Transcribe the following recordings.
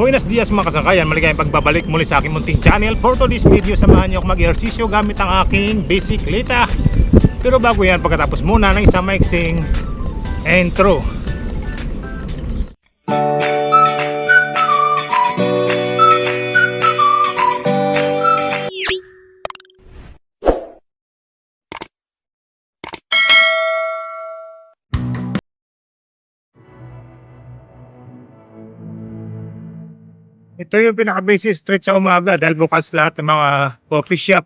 Buenos dias mga kasangkayan, maligayang pagbabalik muli sa aking munting channel. For today's video, samahan niyo ako mag-ehersisyo gamit ang aking bisikleta. Pero bago yan, pagkatapos muna ng isang maiksing intro Ito yung pinaka-busy street sa umaga dahil bukas lahat ng mga coffee shop.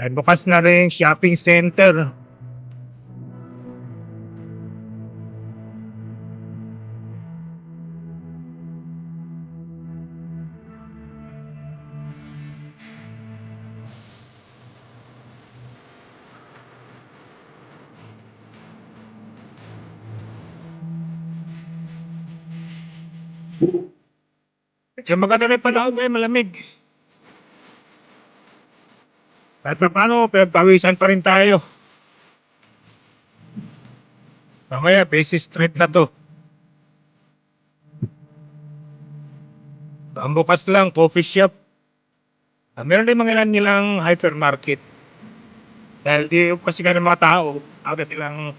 At bukas na rin shopping center. Medyo maganda rin panahon ngayon, malamig. Kahit pa paano, pinagpawisan pa rin tayo. Mamaya, busy street na to. Ang bukas lang, coffee shop. Ah, meron din mga ilan nilang hypermarket. Dahil di kasi ka ng mga tao, aga silang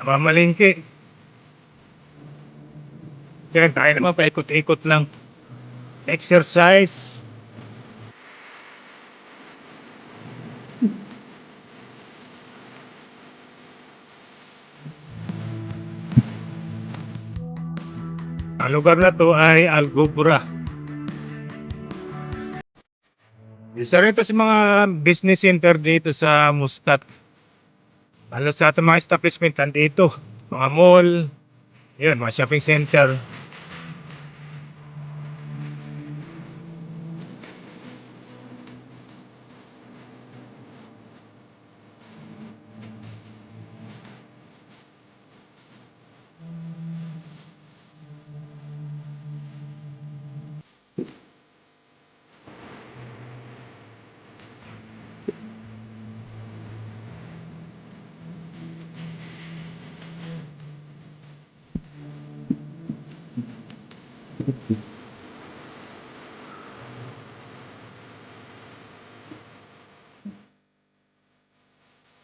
namamalingki. Kaya tayo naman paikot-ikot lang. Exercise. Ang lugar na to ay Algubra. Isa rin to sa mga business center dito sa Muscat. Halos sa ating mga establishment dito. Mga mall, yun, mga shopping center.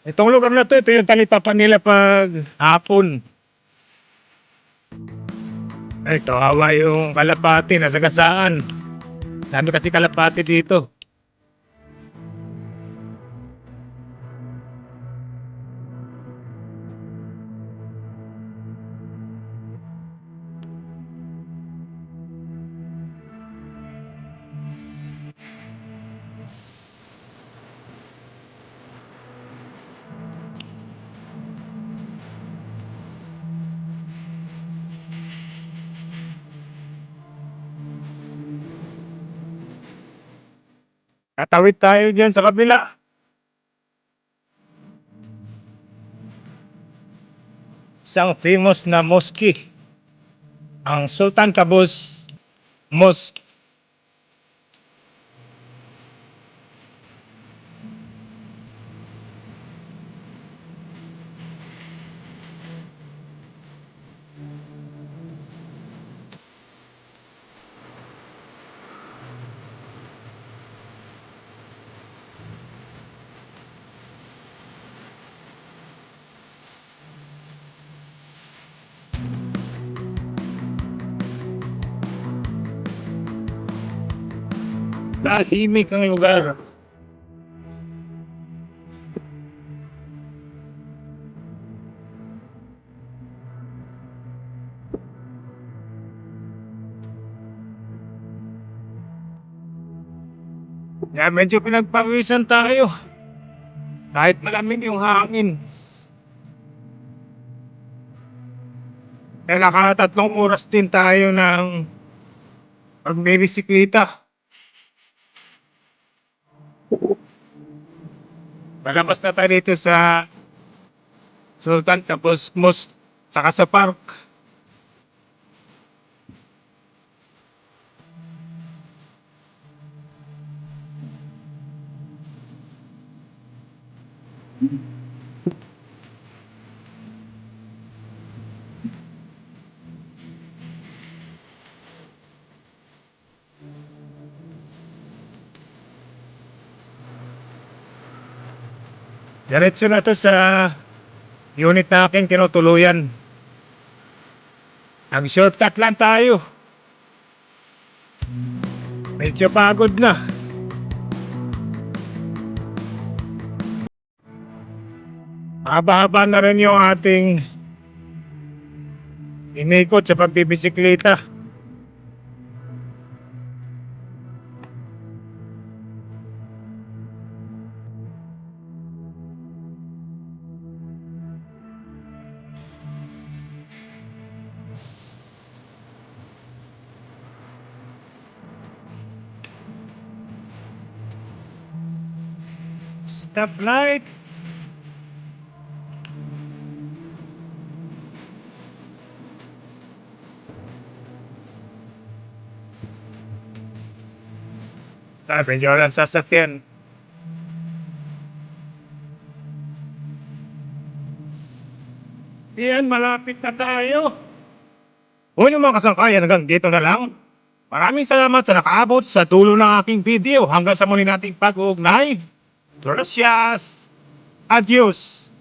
Itong lugar na to, ito yung talipapan nila pag hapon. Ay, kawawa yung kalapati, nasa gasaan. Dami kasi kalapati dito. Tatawid tayo dyan sa kabila. Isang famous na mosque. Ang Sultan Qaboos Mosque. Tahimik ang lugar. Yeah, medyo pinagpawisan tayo. Kahit malamig yung hangin. Kaya nakatatlong oras din tayo ng pagbibisikleta. Palabas na tayo dito sa Sultan tapos Mosque saka sa park. Diretso na to sa unit na aking tinutuluyan. Ang shortcut lang tayo. Medyo pagod na. Haba-haba na rin yung ating inikot sa pagbibisikleta. Stoplight. Ah, medyo lang sasakyan. Yan, malapit na tayo. Huwag niyo mga kasangkayan hanggang dito na lang. Maraming salamat sa nakaabot sa dulo ng aking video. Hanggang sa muli nating pag-uugnay. Gracias. Adios.